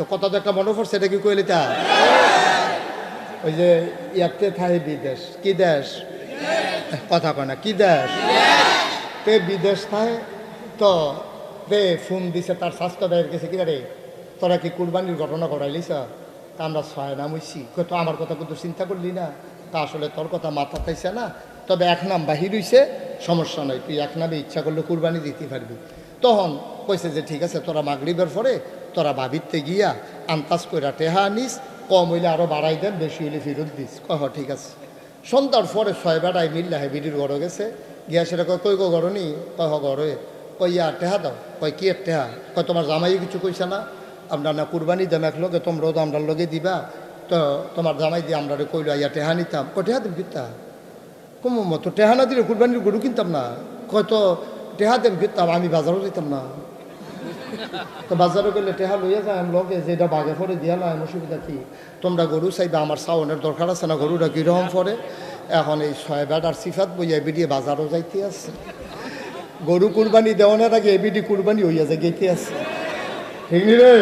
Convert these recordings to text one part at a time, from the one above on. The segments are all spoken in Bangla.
তো তো একটা মনে পড়ছে এটা কি কইলি তা? ওই যে, ইয়াতে থাকে বিদেশ, কি দেশ? কথা কয় না, কি দেশ? তে বিদেশ থাকে তো তে ফোন দিছে তার স্বাস্থ্য ব্যয়ের গেছে, কি রে তোরা কি কুরবানির ঘটনা ঘটাইলিস তা আমরা ছয় নাম হইছি। তো আমার কথা কিন্তু চিন্তা করলি না। তা আসলে তোর কথা মাথা পাইছে না। তবে এক নাম বাহির হইছে, সমস্যা নয় তুই এক নামে ইচ্ছা করলে কুরবানি দিতে পারবি। তখন কইছে যে, ঠিক আছে, তোরা মাগরিবের পরে তোরা ভাবিতে গিয়া আন্তাজ কইরা টেহা আনিস কম হইলে আরও বাড়াই দেন, বেশি হইলে ফেরত দিস। কহ ঠিক আছে। সন্ধ্যার পরে ছয় বেড়ায় মিল্লা হেবিডির ঘর গেছে। গিয়া সেটা কয়, কই গো ঘরনি কয়, হ ঘরে কই ইয়া টেহা দাও। কয়, কি টেহা? কয়, তোমার জামাই কিছু কইছে না। আমরা না কুরবানি দেম এক লগে, তোমরাও তো আমরার লগে দিবা। তো তোমার জামাই দিয়ে আমরা কইল, ইয়া টেহা নিতাম। কয়, টেহা দেব কিতা? কম মতো, টেহা না দিলে কুরবানির গরু কিনতাম না। কয়, তো টেহা দেব কিনতাম আমি বাজারও যেতাম না। তো বাজারে গেলে টেহা লইয়া যায় লগে যেটা বাগে পরে দিয়া না অসুবিধা কি? তোমরা গরু চাইবে, আমার সাউনের দরকার আছে না গরুটা কীরকম পরে এখন এই ছয় বেটার সিফাত বইয়া এবিডি বাজারও যাইতে আছে। গরু কুরবানি দেওয়ানোর আগে এবিডি কুরবানি হইয়া যায় গেতে আছে। ঠিক নি রে?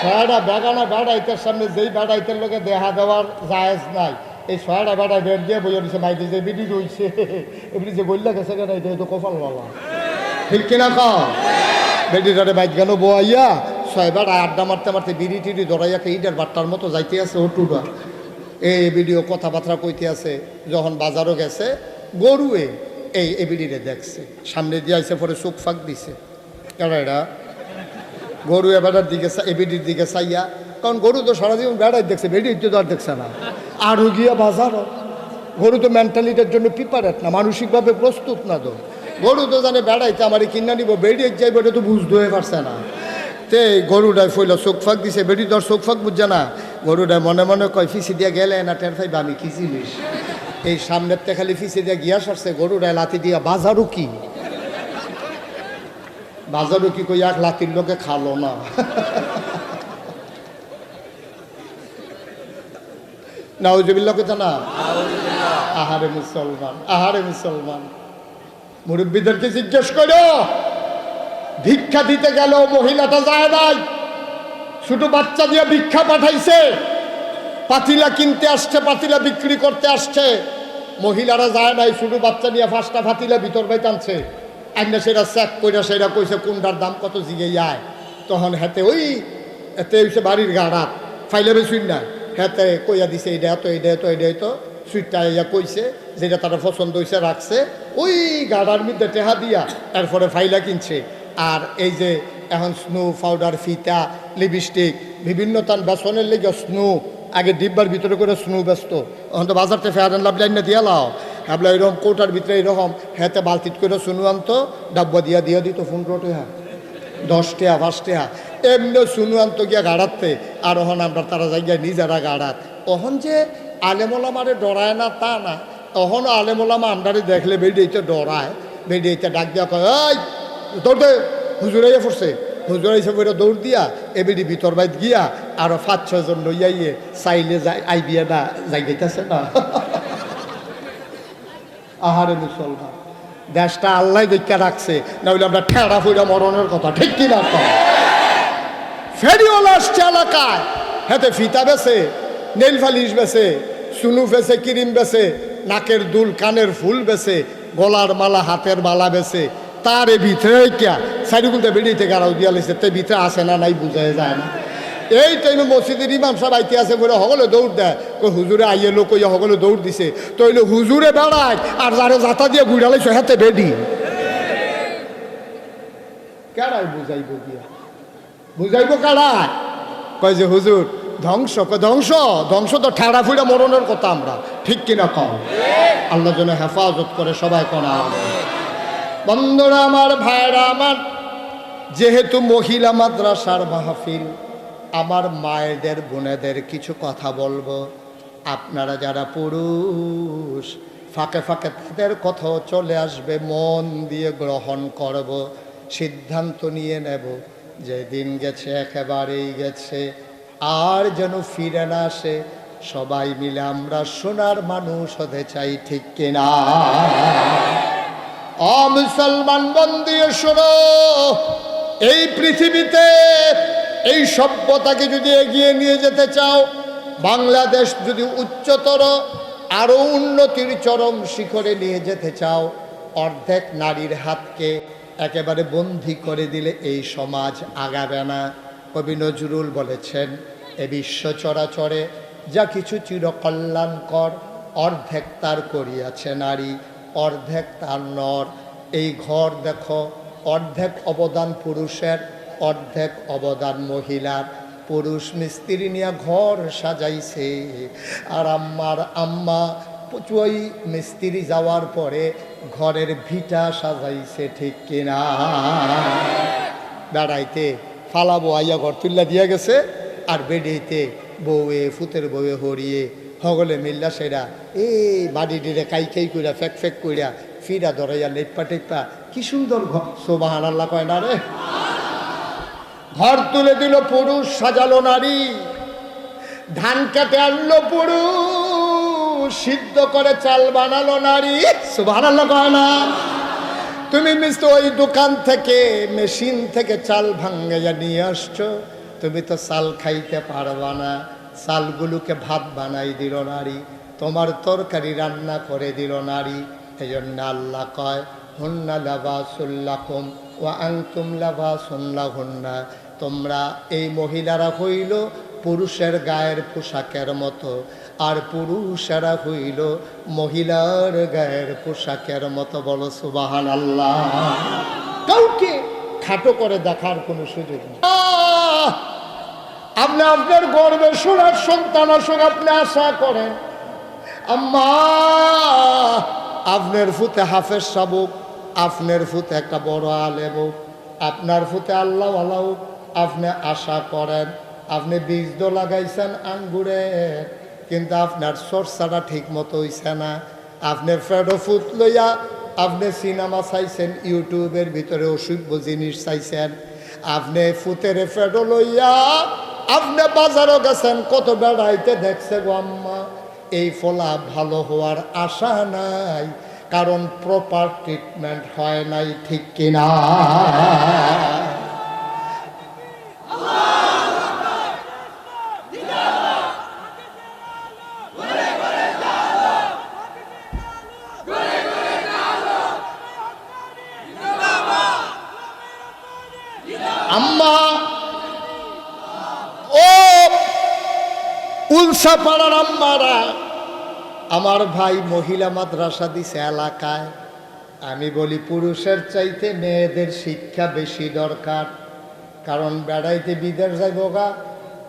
ছয়টা বেগানা বেড়া ইতার সামনে যেই বেড়া ইতার লোকে দেখা দেওয়ার জায়েজ নাই। এই ছয়টা বেড়া বের দিয়ে বইয়া দিছে মাইতে যে বিডি রইছে। এবিডি যে গল্লা গেছে কেন এটা তো কপাল বাবা ঠিক কিনা কম বেডিটারে বাইক গেল বোয়াইয়া ছয়বার আড্ডা মারতে মারতে বিড়ি টিড়ি ধরাইয়া ইটার বাট্টার মতো যাইতে আছে ওটুটা এই ভিডিও কথাবার্তা কইতে আছে, যখন বাজারও গেছে, গরুয়ে এই এবিডিরে দেখছে। সামনে দিয়ে আইসে পরে চোখ ফাঁক দিছে। কেন এটা গরু এবারের দিকে এবিডির দিকে চাইয়া, কারণ গরু তো সারা জীবন বেড়াই দেখছে, বেড়ি তো আর দেখছে না। আরও গিয়া বাজারও। গরু তো মেন্টালিটির জন্য প্রিপারেট না, মানসিকভাবে প্রস্তুত না তো। গরু তো জানে বেড়াইতে, আমার কিনা নিব, বেড়িয়ে যাইব, এটা তো বুঝতে হয়ে পারছে না। তে গরুটায় ফইল, চোখ ফাঁক দিছে বেড়ি তোর চোখ ফাঁক বুঝছে না। গরুটায় মনে মনে কয়, ফিসি দিয়া গেলে না টের ফাইবা আমি, কি জিনিস? এই সামনের তে খালি ফিসি দিয়া গিয়া সারছে গরুটায় লাথি দিয়া বাজারও কি? বাজারও কি কই, এক লাতির লোকে খালো না। নাউজবিল্লা কোথা না? আহারে মুসলমান আহারে মুসলমান। মুরব্বীদেরকে জিজ্ঞেস করো। ভিক্ষা দিতে গেল মহিলাটা যায় নাই। ছোট বাচ্চা দিয়ে ভিক্ষা পাঠাইছে। পাতিলা কিনতে আসছে, পাতিলা বিক্রি করতে আসছে। মহিলারা যায় নাই, ছোট বাচ্চা নিয়ে ফাঁসটা পাতিলা ভিতর বাইতে আনছে। আইনা সেটা চেক কইরা সেটা কইছে কোনটার দাম কত জিগে যায় তখন হেতে ওই এতে হইছে বাড়ির গাড়া ফাইলে বেশুন না হেতে কইয়া দিছে এইটা এত এইটা এত এইটা তো সুইটটা ইয়া কইছে, যেটা তারা পছন্দ হয়েছে রাখছে। ওই গাড়ার মধ্যে টেহা দিয়া এরপরে ফাইলা কিনছে। আর এই যে এখন স্নো পাউডার, ফিতা, লিপস্টিক, বিভিন্ন তার বেসনের লেগে স্নো। আগে ডিব্বার ভিতরে করে স্নো ব্যস্ত। এখন তো বাজারতে ফেয়ার লাভ লাইন দিয়া লাও। আপনার এরকম কোটার ভিতরে এরকম, হেতে বালতিত করে শুনু আনতো, ডাব্বা দিয়া দিয়া দিত ফোন রোটে হ্যাঁ দশ টেহা, পাঁচ টেহা। এমনি শুনু আনতো গিয়া গাড়াতে। আর ওহন আমরা তারা জায়গায় নিজেরা গাড়াত। ওহন যে আলেমোলামারে ডরায় না তা না। তখনও আলেমোলামা আমরারে দেখলে বেডিয়েতে ডরায়। বেডিয়েতে ডাক দিয়া কয়, এই, দৌড় হুজুরাইয়া পড়ছে। হুজুরাইছে বইরা দৌড় দিয়া এবিডি ভিতর বাইত গিয়া আরও পাঁচ ছয়জন লইয়াইয়ে চাইলে যাই, আইবিয়া না যাই গেইতেছে না। আহারে মুসলমান। দেশটা আল্লাহ দেখা রাখছে না নইলে আমরা ঠেড়া ফুইরা মরণের কথা, ঠিক কি না তো? ফেরিওয়ালা আসছে এলাকায়। হেতে ফিতা বেছে নেল ফালিশ বেছে সুনু বেছে, ক্রিম বেছে, নাকের দুল, কানের ফুল বেছে, গলার মালা, হাতের মালা বেছে তার ভিতরে কিয়া সাইডগুলতে বেরিয়ে গাড়াও দিয়া লেছে, তে ভিতরে আসে না নাই বুঝাই যায় না। এই টাইমে মসজিদের ইমাম সাহেব আইতে আছে বলে, সকলে দৌড় দেয় কই হুজুরে আইয়ে লোক কইয়া সকলে দৌড় দিছে। তইলে হুজুরে বেড়ায় আর যারে জাতা দিয়ে গুড়ালাইছে হাতে বেডি। কেডাই বুঝাইব গিয়া বুঝাইব কারায় কয় যে হুজুর ধ্বংস ধ্বংস? ধ্বংস তো ঠেড়া ফুড়া মরণের কথা আমরা। ঠিক কিনা কম আল্লাহ যেন হেফাজত করে সবাই করা বন্ধুরা আমার, ভাইরা আমার, যেহেতু মহিলা মাদ্রাসার মাহফিল, আমার মায়েদের, বোনেদের কিছু কথা বলব। আপনারা যারা পুরুষ, ফাঁকে ফাঁকে তাদের কথাও চলে আসবে, মন দিয়ে গ্রহণ করব। সিদ্ধান্ত নিয়ে নেব। যে দিন গেছে, একেবারেই গেছে। আর যেন ফিরে না আসে, সবাই মিলে আমরা সোনার মানুষ হতে চাই, ঠিক কিনা? অ, মুসলমান বন্দিয়ে শোনো, এই পৃথিবীতে এই সভ্যতাকে যদি এগিয়ে নিয়ে যেতে চাও, বাংলাদেশ যদি উচ্চতর, আরও উন্নতির চরম শিখরে নিয়ে যেতে চাও, অর্ধেক নারীর হাতকে একেবারে বন্দি করে দিলে এই সমাজ আগাবে না, কবি নজরুল বলেছেন এ বিশ্ব চরাচরে যা কিছু চিরকল্যাণকর, অর্ধেক তার করিয়াছে নারী, অর্ধেক তার নর। এই ঘর দেখো, অর্ধেক অবদান পুরুষের, অর্ধেক অবদান মহিলার। পুরুষ মিস্ত্রি নিয়ে ঘর সাজাইছে, আর আম্মার আম্মা ওই মিস্ত্রি যাওয়ার পরে ঘরের ভিটা সাজাইছে, ঠিক কিনা? বেড়াইতে ফালাবো আইয়া ঘর তুল্লা দিয়া গেছে। আর বেড়িতে বউয়ে, ফুতের বউয়ে হরিয়ে, হগলে মিল্লা সেরা। এই বাড়ি ডিরে কাই কাই কইরা, ফেক ফেক কইরা ফিরা ধরাইয়া লেপা টেপা কি সুন্দর সোবাহান আল্লাহ কয় না রে? ঘর তুলে দিল পুরুষ, সাজালো নারী। ধান কাটে আনলো পুরুষ, সিদ্ধ করে চাল বানালো নারী। সুবাহান আল্লাহ কয় না? তুমি মিস্টার, ওই দোকান থেকে, মেশিন থেকে চাল ভাঙ্গাইয়া নিয়ে আসছো। তুমি তো চাল খাইতে পারবা না চালগুলোকে ভাত বানাই দিল নারী, তোমার তরকারি রান্না করে দিল নারী। এই জন্য আল্লাহ কয়, হুন্না লাভা সুল্লাকুম ও আংতুম লাভা সুল্লা হুন্না তোমরা এই মহিলারা হইল পুরুষের গায়ের পোশাকের মতো, আর পুরুষেরা হইল মহিলার গায়ের পোশাকের মতো। বলো সুবাহান আল্লাহ কাউকে খাটো করে দেখার কোনো সুযোগ নেই! আপনি আপনার গর্বে সোনার সন্তান আসুক আপনি আশা করেন। আম্মা আপনার ফুতে হাফেজ সাবুক আপনার ফুতে একটা বড় হোক, আপনার ফুতে আল্লাহ আল্লাহ আপনি আশা করেন। আপনি বীজ তো লাগাইছেন আঙ্গুরে কিন্তু আপনার সরষাটা ঠিক মতো হইছে না। আপনার ফেডো ফুট লইয়া আপনি সিনেমা চাইছেন ইউটিউবের ভিতরে অসভ্য জিনিস চাইছেন। আপনি ফুতের ফেডো লইয়া আপনি বাজারও গেছেন, কত বেড়াইতে দেখছে গো আম্মা। এই ফলা ভালো হওয়ার আশা নাই, কারণ প্রপার ট্রিটমেন্ট হয় নাই, ঠিক কিনা আম্মা ও উলসা পাড়ার আম্মারা। আমার ভাই মহিলা মাদ্রাসা দিছে এলাকায়। আমি বলি, পুরুষের চাইতে মেয়েদের শিক্ষা বেশি দরকার। কারণ বেড়াইতে বিদেশ যাইব গা,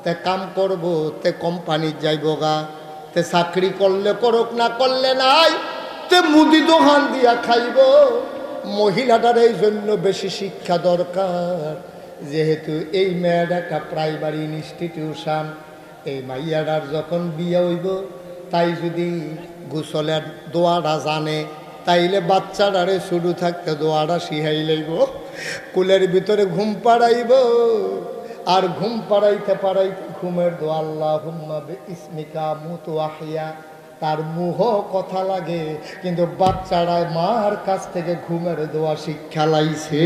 তে কাম করব, তে কোম্পানির যাইব গা, তে চাকরি করলে করুক, না করলে নাই, তে মুদি দোকান দিয়া খাইব। মহিলাটার এই জন্য বেশি শিক্ষা দরকার। যেহেতু এই মেয়ের একটা প্রাইমারি ইনস্টিটিউশন এই মাইয়াটার যখন বিয়ে হইব, তাই যদি গোসলের দোয়াটা জানে, তাইলে বাচ্চাটারে শুরু থাকতে দোয়াটা শিহাই লইব। কুলের ভিতরে ঘুম পাড়াইব। আর ঘুম পাড়াইতে পাড়াইতে ঘুমের দোয়া আল্লাহ ইসমিকা মুতু আহিয়া তার মুহ কথা লাগে, কিন্তু বাচ্চারা মার কাছ থেকে ঘুমের দোয়া শিক্ষা লাইছে।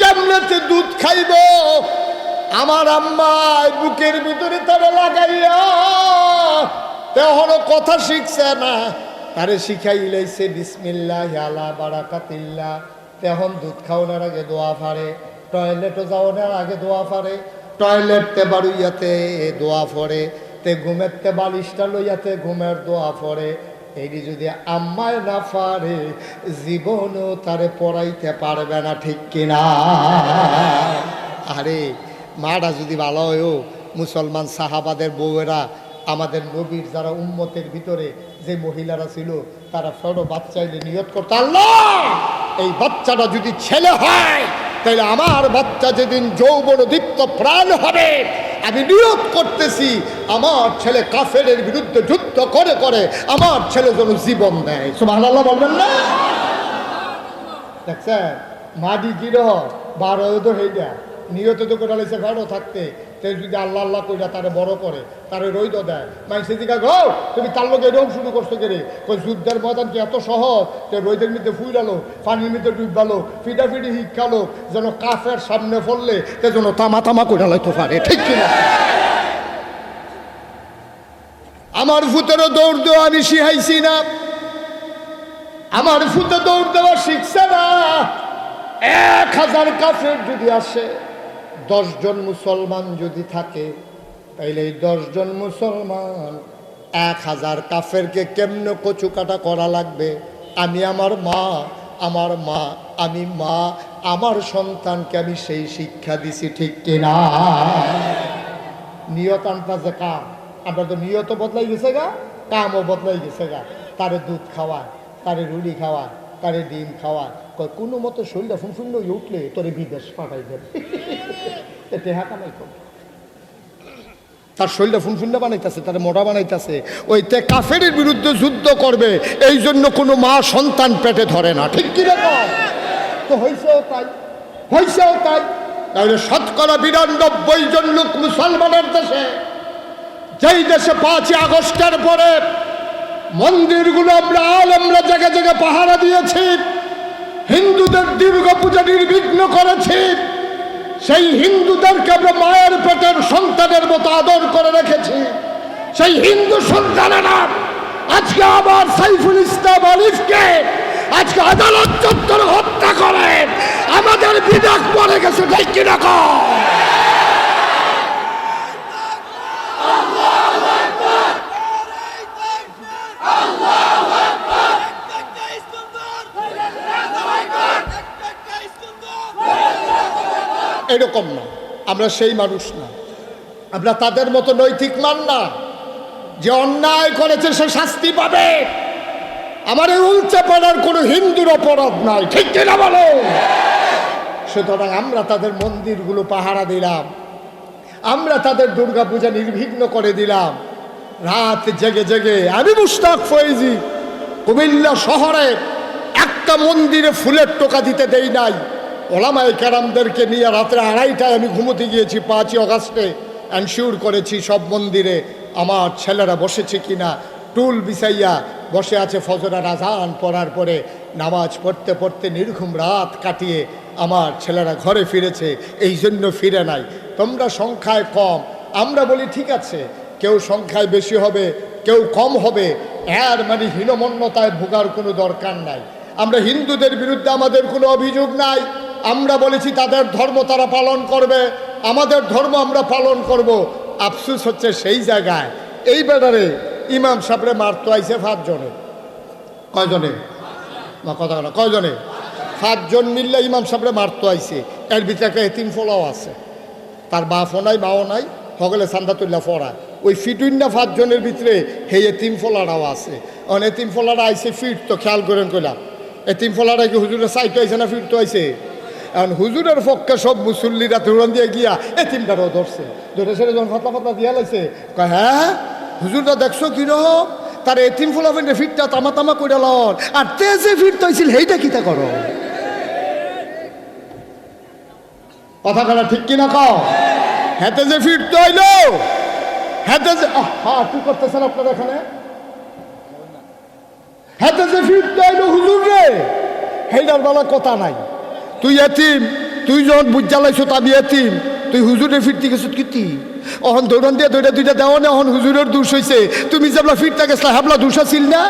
কেমনেতে দুধ খাইব? আমার আম্মায় বুকের ভিতরে তারা লাগাইয়া তেহনো কথা শিখছে না। তারে শিখাই লাইছে বিসমিল্লাহ আলা বারাকাতিল্লাহ। তেহন দুধ খাওয়ানোর আগে দোয়া ফারে টয়লেটও যাওয়ানোর আগে দোয়া ফারে টয়লেটতে বাড়ুইয়াতে দোয়া ফরে তে ঘুমেরতে বালিশটা লইয়াতে ঘুমের দোয়া ফরে এইটি যদি আম্মায় না পারে জীবনও তারে পড়াইতে পারবে না, ঠিক কিনা? আরে মাটা যদি ভালো হয়েও মুসলমান সাহাবাদের বউয়েরা আমাদের নবীর যারা উম্মতের ভিতরে যে মহিলারা ছিল, তারা ছোট বাচ্চাইলে নিয়ত করতো, আল্লাহ, এই বাচ্চাটা যদি ছেলে হয় তাহলে আমার বাচ্চা যেদিন যৌবন দীপ্ত প্রাণ হবে। আমি নিয়োগ করতেছি, আমার ছেলে কাফের বিরুদ্ধে যুদ্ধ করে করে, আমার ছেলে যেন জীবন দেয়। সুমান আল্লাহ বলবেন না? দেখছেন? মাটি গিরহ, বারো তো নিয়তে তো করে লাইছে ভালো থাকতে। তে যদি আল্লাহ আল্লাহ কইরা তারে বড় করে, তারে রইদ দেয়। মাই দিকা গো তুমি তার লোক এরকম শুরু করছ কেরে কই, যুদ্ধের ময়দান কি এত সহজ? তে রইদের মধ্যে ফুইরালো, পানির মধ্যে ডুববালো ফিডাফিডি শিক্ষালো, যেন কাফের সামনে পড়লে তে যেন তামা তামা করে লাইতে পারে। ঠিক কিনা? আমার ফুতেরও দৌড় দেওয়া আমি শিখাইছি না। আমার ফুতে দৌড় দেওয়া শিখছে না। এক হাজার কাফের যদি আসে দশজন মুসলমান যদি থাকে, তাইলে এই দশজন মুসলমান এক হাজার কাফেরকে কেমনে কচু কাটা করা লাগবে? আমি আমার মা আমার মা, আমি মা, আমার সন্তানকে আমি সেই শিক্ষা দিছি, ঠিক কিনা নিয়ত আনতা যে কাম। আমরা তো নিয়ত বদলাই গেছে গা, কামও বদলাই গেছে গা। তারে দুধ খাওয়ায়, তারে রুটি খাওয়ায়, তারে ডিম খাওয়ায় কোনো মতো শরীরটা ফুনফুন্ন হয়ে উঠলে তোরে বিদেশ পাঠাই দেবে। এতে হ্যাঁ কামাই কর। তার শরীরটা ফুনফুন্না বানাইতেছে, তার মোটা বানাইতেছে। ওই তে কাফের বিরুদ্ধে যুদ্ধ করবে এই জন্য কোনো মা সন্তান পেটে ধরে না। ঠিক কি তো তাই হয়েছেও তাই। তাহলে শতকরা বিরানব্বই জন লোক মুসলমানের দেশে, যেই দেশে পাঁচই আগস্টের পরে মন্দিরগুলো আমরা আলমরা জায়গায় জায়গায় পাহারা দিয়েছি হিন্দুদের দীর্ঘ পূজা নির্বিঘ্ন করেছে। সেই হিন্দুদেরকে আমরা মায়ের পেটের সন্তানের মতো আদর করে রেখেছি। সেই হিন্দু সন্তানেরা আজকে আবার সাইফুল ইসলাম আলিফকে আজকে আদালত চত্বর হত্যা করে। আমাদের বিদেশ পড়ে গেছে, ঠিক কিনা? এরকম না। আমরা সেই মানুষ না। আমরা তাদের মতো নৈতিক মান না। যে অন্যায় করেছে সে শাস্তি পাবে। আমার উল্চে পড়ার কোনো হিন্দুর অপরাধ নাই। ঠিক কিনা বলো? সুতরাং আমরা তাদের মন্দিরগুলো পাহারা দিলাম। আমরা তাদের দুর্গাপূজা নির্বিঘ্ন করে দিলাম। রাত জেগে জেগে। আমি মুস্তাক ফয়েজি কুমিল্লা শহরে একটা মন্দিরে ফুলের টোকা দিতে দেই নাই। ওলামাই কারামদেরকে নিয়ে রাত্রে আড়াইটায় আমি ঘুমোতে গিয়েছি পাঁচই অগাস্টে অ্যানশিওর করেছি সব মন্দিরে আমার ছেলেরা বসেছে কিনা। টুল বিছাইয়া বসে আছে ফজরার আজান পড়ার পরে নামাজ পড়তে পড়তে নির্ঘুম রাত কাটিয়ে আমার ছেলেরা ঘরে ফিরেছে, এই জন্য ফিরে নাই। তোমরা সংখ্যায় কম। আমরা বলি, ঠিক আছে, কেউ সংখ্যায় বেশি হবে, কেউ কম হবে, এর মানে হীনমন্যতায় ভোগার কোনো দরকার নাই। আমরা হিন্দুদের বিরুদ্ধে আমাদের কোনো অভিযোগ নাই। আমরা বলেছি তাদের ধর্ম তারা পালন করবে, আমাদের ধর্ম আমরা পালন করব। আফসুস হচ্ছে সেই জায়গায়। এই ব্যাটারে ইমাম সাহেবরে মারতো আইছে পাঁচজনে কয়জনে কথা না, কয়জনে? পাঁচজন মিললে ইমাম সাহেবরে মারতো আইছে এর ভিতরে একটা এতিম ফলাও আছে। তার বাপও নাই, মাও নাই সকলে চান্দা তুল্লা ফড়া ওই ফিটুইন্না পাঁচজনের ভিতরে হে এতিম ফলারাও আছে। অন এতিম ফলারা আইছে ফিট তো খেয়াল করেন কইলাম এতিম ফলারা কি হুজুরের সাইটো আইছে না ফিট তো আইছে? এখন হুজুরের পক্ষে সব মুসল্লিরা তুরন দিয়ে গিয়া এতিমটারও ধরছে। ধরে সেটা যখন ফাতলা ফাতলা দিয়া লাইছে হ্যাঁ হুজুরটা দেখছ কীরকম? তার এতিম ফোলাফেন্ডে ফিটটা তামা তামা করে লন। আর তে যে ফিট তৈছিল, সেইটা কিতা করো? কথা করা ঠিক কিনা কও? হেতে যে ফিট তৈল হেতে যে হ্যাঁ কি করতেছেন আপনার এখানে? হেতে যে ফিট তৈল হুজুর রে হেইটার বেলা কথা নাই। তুই এতিম, তুই যখন বুঝ জ্বালাইছ আমি এতিম, তুই হুজুরে ফিরতে গেছত কিতি? অহন দৌড়ন দিয়ে দৌড়া দুইটা দেওয়া না অহন হুজুরের দোষ হয়েছে তুমি যেবলা ফিরতে গেছলা, হাবলা দোষ আছিল না?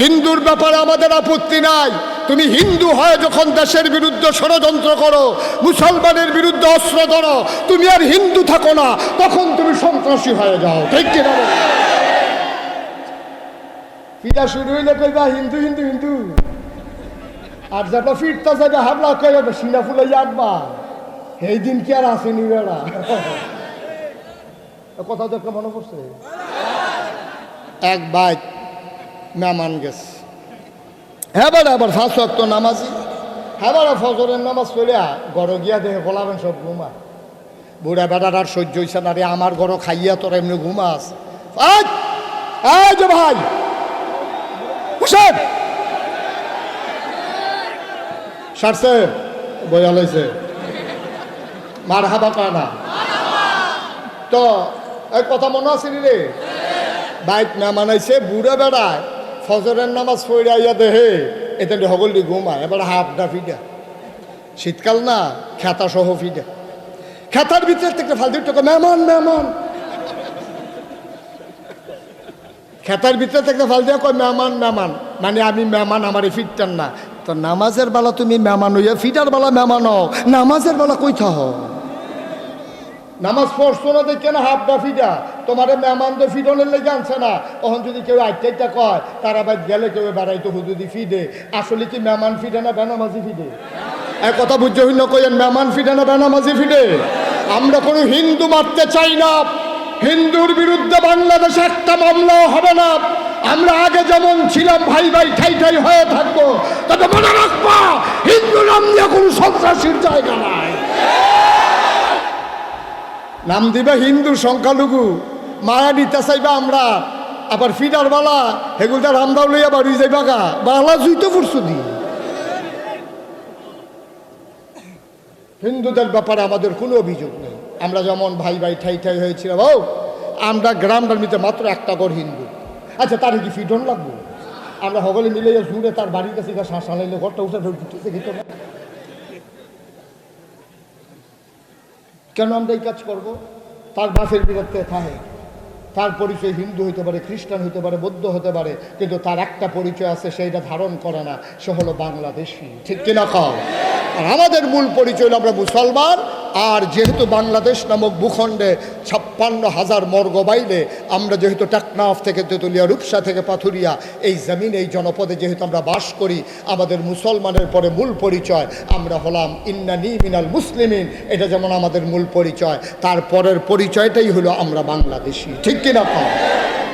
হিন্দুর ব্যাপারে আমাদের আপত্তি নাই। তুমি হিন্দু হয় যখন দেশের বিরুদ্ধে ষড়যন্ত্র করো, মুসলমানের বিরুদ্ধে অস্ত্র ধরো, তুমি আর হিন্দু থাকো না, তখন তুমি সন্ত্রাসী হয়ে যাও। ঠিক কিনা? শুরু হইলে কইবা, হিন্দু হিন্দু হিন্দু। আর যাবা ফিরতা যাবে হাবলা কইবা সিনা ফুলে যাবা এই দিন কি আর আসেনি বেড়া? কথা তো মনে পড়ছে। এক বাইক মেহমান গেছে। হ্যাঁ বাড়া আবার ফাঁস তো নামাজি। হ্যাঁ বাড়া, ফজরের নামাজ চলিয়া গড় গিয়া দেখে বলাবেন সব ঘুমা। বুড়া বেটার আর সহ্য হইছে না রে, আমার গড় খাইয়া তোর এমনি ঘুমাস। আজ যে ভাই! হুসেন! সারছে বয়া লইছে মার হাবা কয় না তো এই কথা মনে আছে রে? বাইক না মানাইছে, বুড়ে বেড়ায়, ফজরের নামাজ পড়ে আইয়া দেহে এতে হগলি ঘুমায়, এবার হাফডা ফিডা শীতকাল না খেতা সহ ফিডা খেতার ভিতরে থেকে ফালতু টাকা মেহমান মেহমান খেতার ভিতরে থেকে ফালতু কয় মেহমান মেহমান মানে আমি মেহমান আমারে ফিরতাম না। তো নামাজের বেলা তুমি মেহমান হইয়া ফিটার বেলা মেহমান হও। নামাজের বেলা কই থাহ নামাজ পড়ছো না দেখে না হাফ দা ফিডা তোমার মেহমান তো ফিডনের লেগে আনছে না। তখন যদি কেউ আইটা কয়, তারা বাদ গেলে কেউ বেড়াইতো হুদুদি ফিডে আসলে কি মেহমান ফিডে না বেনামাজি ফিডে এক কথা বুঝতে হইল কইেন মেহমান ফিডে না বেনামাজি ফিডে আমরা কোনো হিন্দু মারতে চাই না। হিন্দুর বিরুদ্ধে বাংলাদেশে একটা মামলাও হবে না। আমরা আগে যেমন ছিলাম, ভাই ভাই, ঠাই ঠাই হয়ে থাকব, তবে মনে রাখবা, হিন্দু নাম দিয়ে কোনো সন্ত্রাসীর জায়গা নাই। নাম দিবে হিন্দু সংখ্যালঘু, মায়া নিতে চাইবা আমরা, আবার ফিডার বালা হেগুলটা রামদাও লইয়া বাড়ি যাইবা গা, বালা জুইতে পড়ছো দি হিন্দুদের ব্যাপারে আমাদের কোনো অভিযোগ নেই। আমরা যেমন ভাই ভাই, ঠাই ঠাই হয়েছিলাম, ও, আমরা গ্রামটার ভিতরে মাত্র একটা ঘর হিন্দু। আচ্ছা তার কি ফিডন লাগবো? আমরা সকলে মিলে জুড়ে তার বাড়ির কাছে শ্বাস আনাইলে ঘরটা উঠে দিত না কেন আমরা এই কাজ করব? তার বাসের বিরুদ্ধে থাকে। তার পরিচয় হিন্দু হতে পারে, খ্রিস্টান হতে পারে, বৌদ্ধ হতে পারে, কিন্তু তার একটা পরিচয় আছে, সেইটা ধারণ করে না, সে হলো বাংলাদেশি। ঠিক কিনা খাও আর আমাদের মূল পরিচয় আমরা মুসলমান আর যেহেতু বাংলাদেশ নামক ভূখণ্ডে ছাপ্পান্ন হাজার মর্গ বাইলে, আমরা যেহেতু টাকনাফ থেকে তেতুলিয়া, রূপসা থেকে পাথুরিয়া, এই জমিন, এই জনপদে যেহেতু আমরা বাস করি, আমাদের মুসলমানের পরে মূল পরিচয়, আমরা হলাম ইন্নানি মিনাল মুসলিমিন, এটা যেমন আমাদের মূল পরিচয় তারপরের পরিচয়টাই হলো আমরা বাংলাদেশি। ঠিক কিনা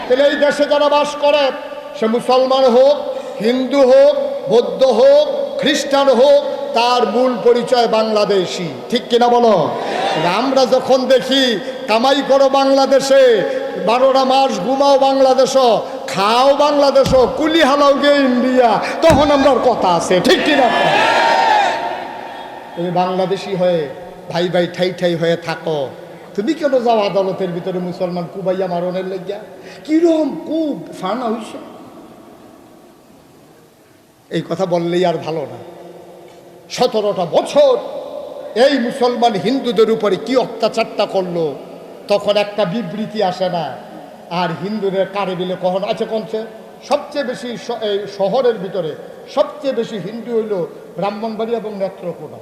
তাহলে এই দেশে যারা বাস করে, সে মুসলমান হোক, হিন্দু হোক, বৌদ্ধ হোক খ্রিস্টান হোক, তার মূল পরিচয় বাংলাদেশি। ঠিক কিনা বলো? আমরা যখন দেখি, কামাই করো বাংলাদেশে, বারোটা মাস ঘুমাও বাংলাদেশ, খাও বাংলাদেশ, কুলি হালাও গে ইন্ডিয়া, তখন আমরার কথা আছে, ঠিক কিনা? তুমি বাংলাদেশি হয়ে, ভাই ভাই ঠাই ঠাই হয়ে থাকো। তুমি কেন যাও আদালতের ভিতরে মুসলমান কুবাইয়া মারণের লেগিয়া? কিরম কুব ফানা হইছে? এই কথা বললেই আর ভালো না। সতেরোটা বছর এই মুসলমান হিন্দুদের উপরে কি অত্যাচারটা করল, তখন একটা বিবৃতি আসে না। আর হিন্দুদের কারে বিলে কখন আছে কনছে সবচেয়ে বেশি এই শহরের ভিতরে সবচেয়ে বেশি হিন্দু হইল ব্রাহ্মণবাড়ি এবং নেত্রকোনা।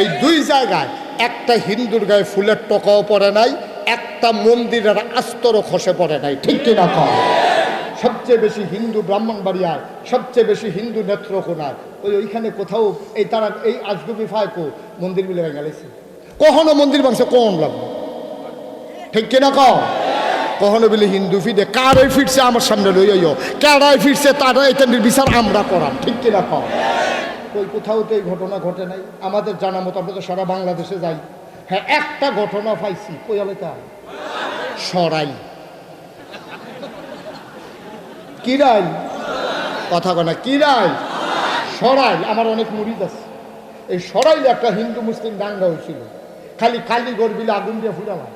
এই দুই জায়গায় একটা হিন্দুর গায়ে ফুলের টকাও পড়ে নাই, একটা মন্দিরের আস্তরও খসে পড়ে নাই। ঠিক কিনা কম সবচেয়ে বেশি হিন্দু ব্রাহ্মণবাড়িয়ার সবচেয়ে বেশি হিন্দু নেত্রকোনার ওই ওইখানে কোথাও এই তারা, এই আজগুবি ফায়কো মন্দির মিলে গেলেছে কখনো মন্দির ভাঙছে, কোন লাগবে ঠিক কিনা কও? কখনো বলি হিন্দু ফিরে কারে ফিরছে আমার সামনে লই আইও। কারাই ফিরছে তারা এখানের বিচার আমরা করাম। ঠিক কিনা কও? ওই কোথাও তো এই ঘটনা ঘটে নাই। আমাদের জানা মতো আমরা তো সারা বাংলাদেশে যাই। হ্যাঁ একটা ঘটনা পাইছি। কই এলাকা সরাই। কিরাই কথা কনা কিরাই সরাই আমার অনেক মুড়িদ আছে। এই সরাইলে একটা হিন্দু মুসলিম দাঙ্গা হয়েছিল। খালি কালি গরবিলে আগুন দিয়ে ফুটালাম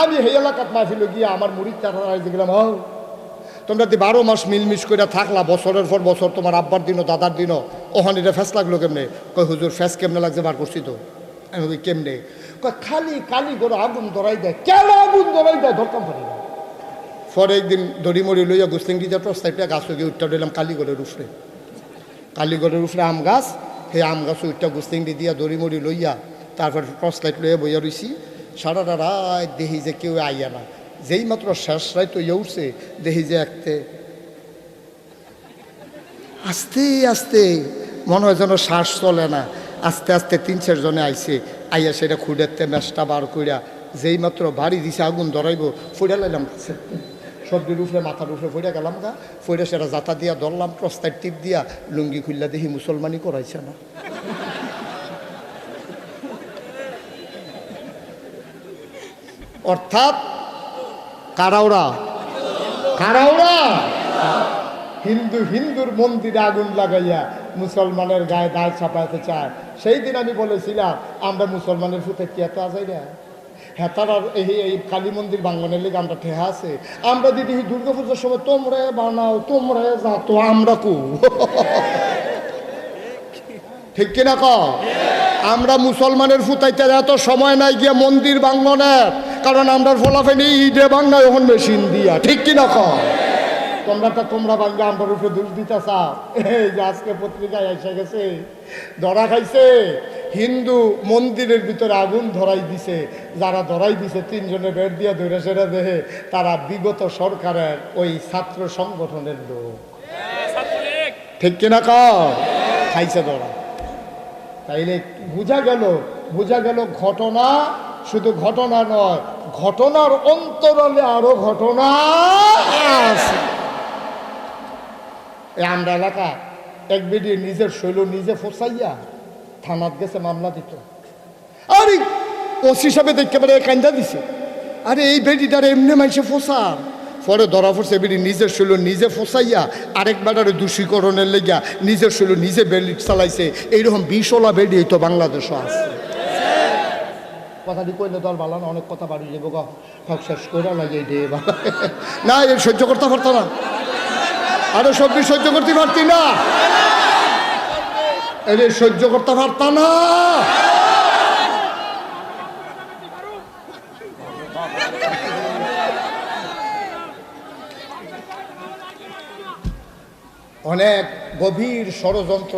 আমি সেই এলাকাত মাহফিলে গিয়ে আমার মুড়িদ তারা গেলাম ও, তোমরা যে বারো মাস মিলমিশ করে থাকলা, বছরের পর বছর তোমার আব্বার দিনও, দাদার দিনও, ওখানে এটা ফ্যাস লাগল কেমনে? কই হুজুর ফ্যাস কেমনে লাগছে বার করছি তো? আমি কেমনে? কয়, খালি কালি করে আগুন ধরাই দেয়। কেন আগুন ধরাই দেয়? ধরতাম পারি না পরে একদিন দড়িমড়ি লইয়া গুসলিংটি দিয়ে প্রস্তাবটা গাছ গিয়ে উঠতে দিলাম কালীগড়ের উফরে। কালীগড়ের উফরে আম গাছ, সেই আম গাছ উঠটা গুসলিংটি দিয়া দড়িমড়ি লইয়া তারপর টর্চ লাইট লইয়া বইয়া রইছি। সারাটা রাত দেখি যে কেউ আইয়া না। যেই মাত্র শেষ রাত তো উঠছে দেখি যে একতে। আস্তে আস্তে, মনে হয় যেন শ্বাস চলে না। আস্তে আস্তে তিন চারজনে আইছে। আইয়া সেটা খুঁড়েতে মেসটা বার কইরা যেই মাত্র বাড়ি দিছে, আগুন ধরাইব, ফুড়ে লাইলাম সবজির উপরে মাথার উপরে ফুড়ে গেলাম গা। ফুড়ে সেটা জাতা দিয়া ধরলাম প্রস্তার টিপ দিয়া লুঙ্গি খুললা দেখি মুসলমানই করাইছে না। অর্থাৎ কারাওরা। কারাওরা! হিন্দু হিন্দুর মন্দিরে আগুন লাগাইয়া মুসলমানের গায়ে দায় চাপাতে চায়। সেই দিন আমি বলেছিলাম, আমরা মুসলমানের কি এত আসাই না হ্যাঁ এই এই কালী মন্দির বাঙ্গনের লিগে আমরা ঠেহা আছে। আমরা দিদি দুর্গা সময় তোমরা বানাও, তোমরা যা তো আমরা কু। ঠিক কিনা ক আমরা মুসলমানের ফুতাইতে এত সময় নাই গিয়ে মন্দির বাঙ্গনের কারণ আমরা ফলাফেনি ঈদে বাংলায় এখন মেশিন দিয়া। ঠিক কিনা ক তোমরা তো তোমরা বাঙ্গা আমার উপরে দোষ দিতে চাও এই যে আজকে পত্রিকায় এসে গেছে, ধরা খাইছে, হিন্দু মন্দিরের ভিতরে আগুন ধরাই দিছে। যারা ধরাই দিছে, তিনজনে বেড দিয়ে ধরে সেটা দেহে, তারা বিগত সরকারের ওই ছাত্র সংগঠনের লোক। ঠিক কিনা খাইছে ধরা। তাইলে বোঝা গেল বোঝা গেল ঘটনা শুধু ঘটনা নয়, ঘটনার অন্তরালে আরও ঘটনা আছে। এই আমরা এলাকা, এক বেডিয়ে নিজের শৈল নিজে ফসাইয়া থানাত গেছে, মামলা দিত। আরে, ওসি হিসাবে দেখতে পারে কান্দা দিছে। আরে, এই বেডিটার এমনি মাইসে ফসার। পরে ধরা পড়ছে, বেডি নিজের শৈল নিজে ফসাইয়া আরেক বেটারে দূষীকরণের লেগিয়া নিজের শৈল নিজে বেলিট চালাইছে। এইরকম বিশলা বেডি তো বাংলাদেশও আছে। কথাটি কইলে দল ভালো না, অনেক কথা বাড়ি যাব শেষ করে লাগে দিয়ে না এর সহ্য করতে পারতো না। আরে সবজি সহ্য করতে পারতি না। এরে সহ্য করতে পারত না। অনেক গভীর ষড়যন্ত্র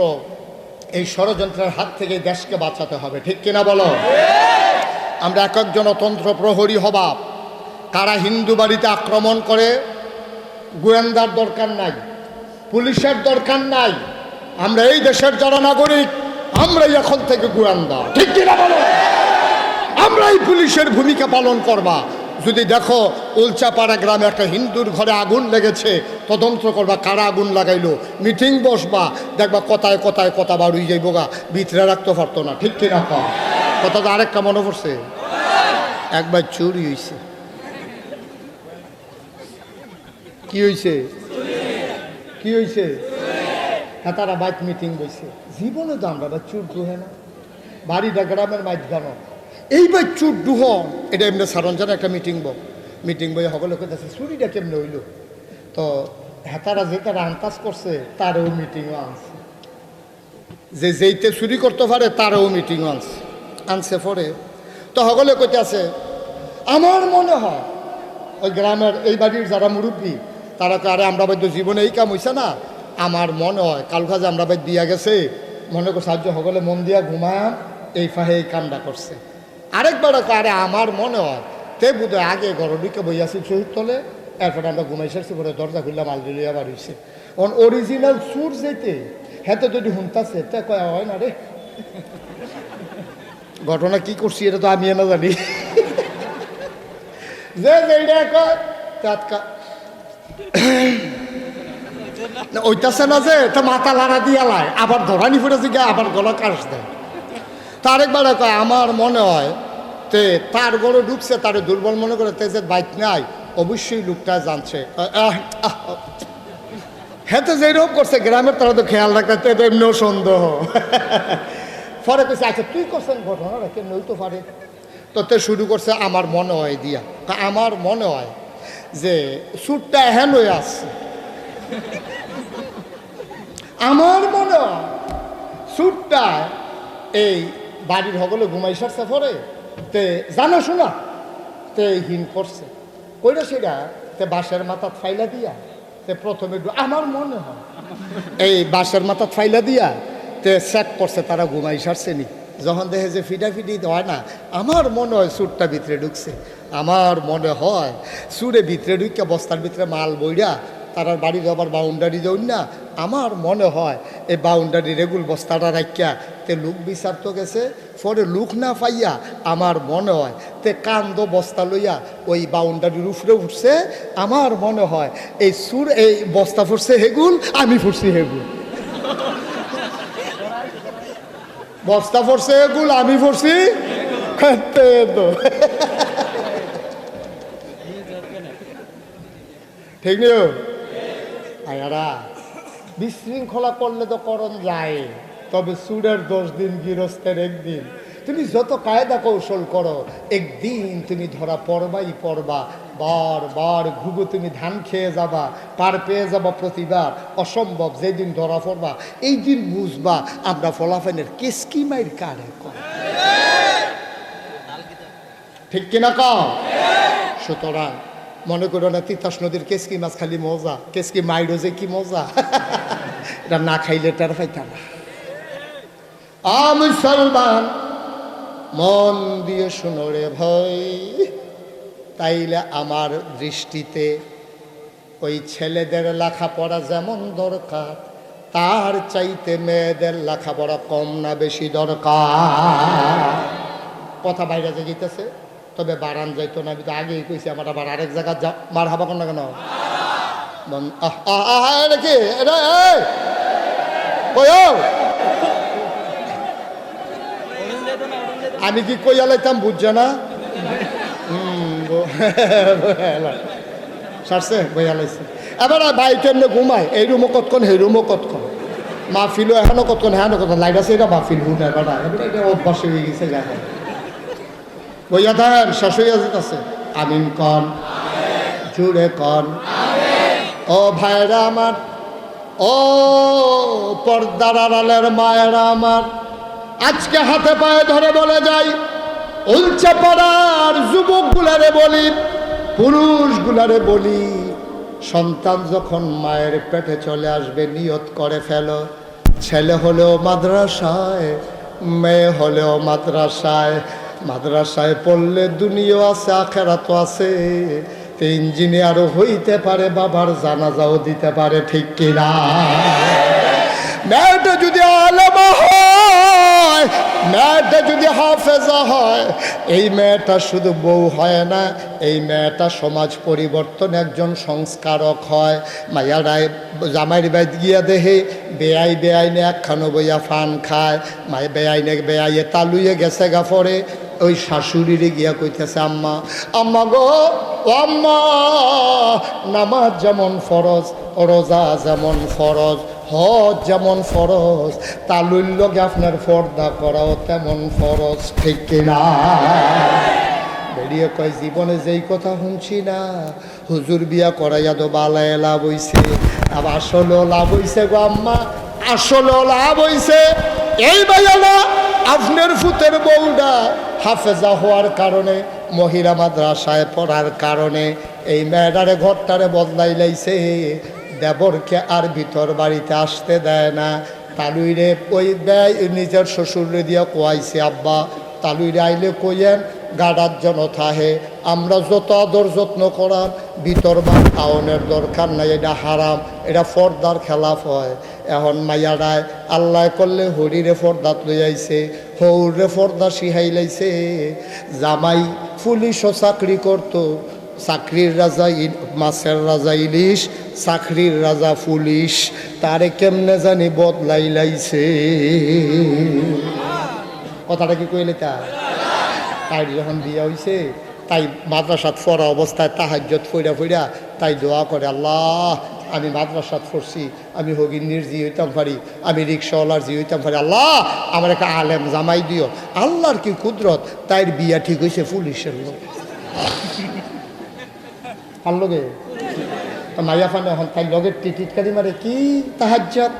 এই ষড়যন্ত্রের হাত থেকে দেশকে বাঁচাতে হবে, ঠিক কিনা বলো? আমরা এক একজন তন্ত্র প্রহরী হবা কারা হিন্দু বাড়িতে আক্রমণ করে গোয়েন্দার দরকার নাই, পুলিশের দরকার নাই, আমরা এই দেশের যারা নাগরিক, আমরাই এখন থেকে গোয়েন্দা। ঠিক কিনা বলো? আমরাই পুলিশের ভূমিকা পালন করবা। যদি দেখো, উলচাপাড়া গ্রামে একটা হিন্দুর ঘরে আগুন লেগেছে, তদন্ত করবা, কারা আগুন লাগাইলো? মিটিং বসবা, দেখবা কথায় কথায় কথা বাড়ুই যাইব গা, ভিতরে রাখতে পারতো না। ঠিক কিনা কথা তো আরেকটা মনে পড়ছে? একবার চুরি হইছে। কি হইছে? কি হইছে? হ্যাঁ তারা বাইক মিটিং বইছে। জীবনে তো আমরা চুর দুহে না। বাড়িটা গ্রামের গানো এইবার চুর দুহ, এটা এমনি সারঞ্জান একটা মিটিং বো মিটিং বই সকলে কোথাছে চুরিটা কেমনে হইল? তো হেতারা যে তারা আন্তাজ করছে, তারও মিটিংও আনছে। যে যেইতে চুরি করতে পারে, তারও মিটিংও আনছে। আনছে পরে। তো সকলে কইতে আছে আমার মনে হয়, ওই গ্রামের, এই বাড়ির যারা মুরব্বী তারা তো আরে, আমরা বৈদ্য জীবনে এই কাম হইছে না। আমার মনে হয় কালকা যে আমরা বাইর দিয়া গেছে, মনে করে সাহায্য সকলে মন দিয়া ঘুমায়াম এই ফাহে এই কামটা করছে। আরেকবার আরে, আমার মনে হয়, তে বুধ আগে গরডিকে বইয়াছি শহীদ তলে, এরপরে আমরা ঘুমাই সারছি পরে দরজা খুললাম আলদি লইয়া বাড়িছে অন অরিজিনাল সুর যেতে, হেতে যদি শুনতাছে তে কয়, হয় না রে। ঘটনা কি করছি এটা তো আমি না জানি। যে যেইটা কয় তাৎকা ওইটাছে না যে, তা মাথা লাড়া দিয়া আবার ধরানি আবার গলা দেয়। তার একবার কয়, আমার মনে হয় তে তার গরু ঢুকছে তারে দুর্বল মনে করে তে যে বাইক নাই, অবশ্যই লোকটা জানছে। হ্যাঁ তো যেরকম করছে, গ্রামের তারা তো খেয়াল রাখতে তে তো এমনিও সন্দেহ। পরে কইছে আচ্ছা তুই করছেন ঘটনাটা, কেমন হইতে পারে? তো তে শুরু করছে, আমার মনে হয় দিয়া। আমার মনে হয় যে সুরটা হেন হয়ে আসছে। আমার মনে সুরটা এই বাড়ির হগলে ঘুমাই সারছে পরে, তে জানো শোনা, তে হিন করছে। কইরা সেটা, তে বাঁশের মাথা ফাইলা দিয়া, তে প্রথমে আমার মনে হয় এই বাঁশের মাথা ফাইলা দিয়া, তে চেক করছে, তারা ঘুমাই সারছে নি। যখন দেখে যে ফিডাফিডি হয় না, আমার মনে হয় সুরটা ভিতরে ঢুকছে। আমার মনে হয়, সুরে ভিতরে ঢুকে বস্তার ভিতরে মাল বইরা তারার বাড়ির আবার বাউন্ডারি যাউন না। আমার মনে হয় এই বাউন্ডারি রেগুল বস্তাটা রাখিয়া তে লুক বিচার তো গেছে, পরে লুক না পাইয়া, আমার মনে হয়, তে কান্দ বস্তা লইয়া, ওই বাউন্ডারির উপরে উঠছে। আমার মনে হয়, এই সুর, এই বস্তা ফুটছে হেগুল আমি ফুটছি হেগুল বস্তা ফুটছে হেগুল আমি ফুটছি তে ঠিক নিও আয়ারা বিশৃঙ্খলা করলে তো করণ যায়, তবে সুরের দশ দিন গৃহস্থের একদিন। তুমি যত কায়দা কৌশল করো, একদিন তুমি ধরা পড়বাই পড়বা। বার বার ঘুঘু তুমি ধান খেয়ে যাবা, পার পেয়ে যাবা প্রতিবার। অসম্ভব, যেদিন ধরা পড়বা, এই দিন বুঝবা আমরা ফলাফেনের কেসকি মাইর কারে কর। ঠিক কিনা কম সুতরাং মনে করো না, তিতাস নদীর কেসকি মাছ খালি মজা কেসকি মাইরো যে কি মজা? এটা না খাইলে তার পাইতাম আ মুসলমান, মন দিয়ে শুনো রে ভাই, তাইলে আমার দৃষ্টিতে ওই ছেলেদের লেখাপড়া যেমন দরকার, তার চাইতে মেয়েদের লেখাপড়া কম না বেশি দরকার। কথা বাইরে যে যেতেছে তবে বারান যাইতো না আমি তো আগেই কইছি আমার আবার আরেক জায়গা যা মার হাবা কোন না কেন? বন- আহ, আহ, আহ, কি এটা এই! আমি কি কই আলাইতাম বুঝছে না? সারছে বই আলাইছে এবার ভাই কেমনে ঘুমায়? এই রুমও কতক্ষণ এই রুমও কতক্ষণ? মাহফিলও এখনও কতক্ষণ হ্যাঁ কতক্ষণ? লাইট আছে এটা মাহফিল হুট এবার অভ্যাস হয়ে গেছে গায়ে বইয়া থাকেন শেষ হইয়া যেতেছে আমিন কন। জুড়ে কন। ও ভাইরা আমার, ও পর্দার আড়ালের মায়েরা আমার, আজকে হাতে পায়ে ধরে বলে যাই, উলচে পড়ার যুবকগুলারে বলি, পুরুষগুলারে বলি, সন্তান যখন মায়ের পেটে চলে আসবে, নিয়ত করে ফেল। ছেলে হলেও মাদ্রাসায়, মেয়ে হলেও মাদ্রাসায় মাদ্রাসায় পড়লে দুনিয়া আছে আখেরাত আছে। তো ইঞ্জিনিয়ারও হইতে পারে, বাবার জানাজাও দিতে পারে, ঠিক কিনা? মেয়েটা যদি আলেমা হয়, মেয়েটা যদি হাফেজা হয়, এই মেয়েটা শুধু বউ হয় না, এই মেয়েটা সমাজ পরিবর্তন একজন সংস্কারক হয়। মায়ারায় জামাইর বাইত গিয়া দেহে বেআই বেআইনে একখানো বইয়া ফান খায়, মায় বেআইনে বেআইয়ে তালুয়ে গেছে গা পরে ওই শাশুড়িরে গিয়া কইতেছে, আম্মা আম্মা গো, আম্মা, নামাজ যেমন ফরজ, রোজা যেমন ফরজ, হজ যেমন ফরজ, তালুর লগে আপনার পর্দা করাও তেমন ফরজ, ঠিক কিনা বেরিয়ে কয়, জীবনে যেই কথা শুনছি না, হুজুর বিয়া করাইয়া তো বালায় লাভ হইছে। আবার আসলেও লাভ হইছে গো আম্মা, আসলেও লাভ হইছে। এই বাইয়া আপনার ফুতের বউটা হাফেজা হওয়ার কারণে, মহিলা মাদ্রাসায় পড়ার কারণে এই মেয়েটারে ঘরটারে বদলাই লাইছে। দেবরকে আর ভিতর বাড়িতে আসতে দেয় না। তালুইরে ওই ব্যয় নিজের শ্বশুরে দিয়া কোয়াইছে, আব্বা, তালুইরে আইলে কইয়েন গাডার জন থাহে। আমরা যত আদর যত্ন করার, ভিতর বা আওনের দরকার নাই, এটা হারাম, এটা ফর্দার খেলাফ হয়। এখন মাইয়াডায় আল্লাহ করলে হরিরে ফর্দাত লই আইছে, হৌরে ফর্দা শিহাই লাইছে। জামাই পুলিশও চাকরি করতো, চাকরির রাজা মাছের রাজা ইলিশ, চাকরির রাজা পুলিশ, তারে কেমনে জানি বদলাই লাইছে। কথাটা কি কইলে তা? তাই যখন বিয়ে হইছে, তাই মাদ্রাসাত পড়া অবস্থায় তাহাজ্যত ফইরা ফইরা তাই দোয়া করে, আল্লাহ আমি মাদ্রাসাত পড়ছি, আমি হগিন্নির জি হইতাম পারি, আমি রিক্সাওয়ালার জি হইতাম পারি। আল্লাহ, আমার একটা আলেম জামাই দিও। আল্লাহর কি কুদরত? তাইর বিয়া ঠিক হয়েছে পুলিশের লোক। আর লগে? মাইয়া ফানে এখন তাই টিকিট কাটি মারে, কি তাহাজ্জত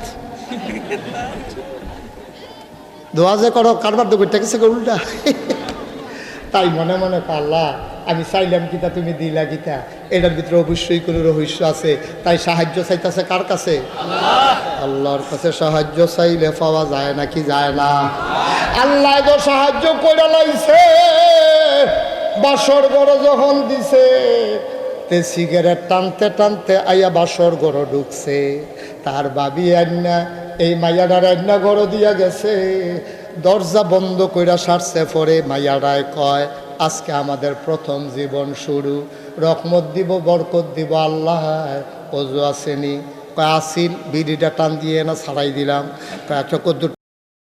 দোয়া যে করো, কারবার করতে গেছে উল্টা। তাই মনে মনে আল্লাহ আমি চাইলাম কিতা তুমি দিলা গীতা। এটার ভিতরে অবশ্যই কোনো রহস্য আছে। তাই সাহায্য চাইতেছে কার কাছে? আল্লাহর কাছে সাহায্য চাইলে পাওয়া যায় নাকি যায় না? আল্লাহ তো সাহায্য করে লাইছে, বাসর গড় যখন দিছে, তে সিগারেট টানতে টানতে আইয়া বাসর গড় ঢুকছে। তার বাবি আন্না এই মাইয়াডার আন্না গড় দিয়া গেছে। দরজা বন্ধ কইরা সারছে, পরে মাইয়াডায় কয় আজকে আমাদের প্রথম জীবন শুরু। রকমত দিব, বরকত দিব আল্লাহ। অজু আসেনি। কয়, আসিল, বিড়িটা টান দিয়ে না ছাড়াই দিলাম। কয় আচ্ছা কদ্দুর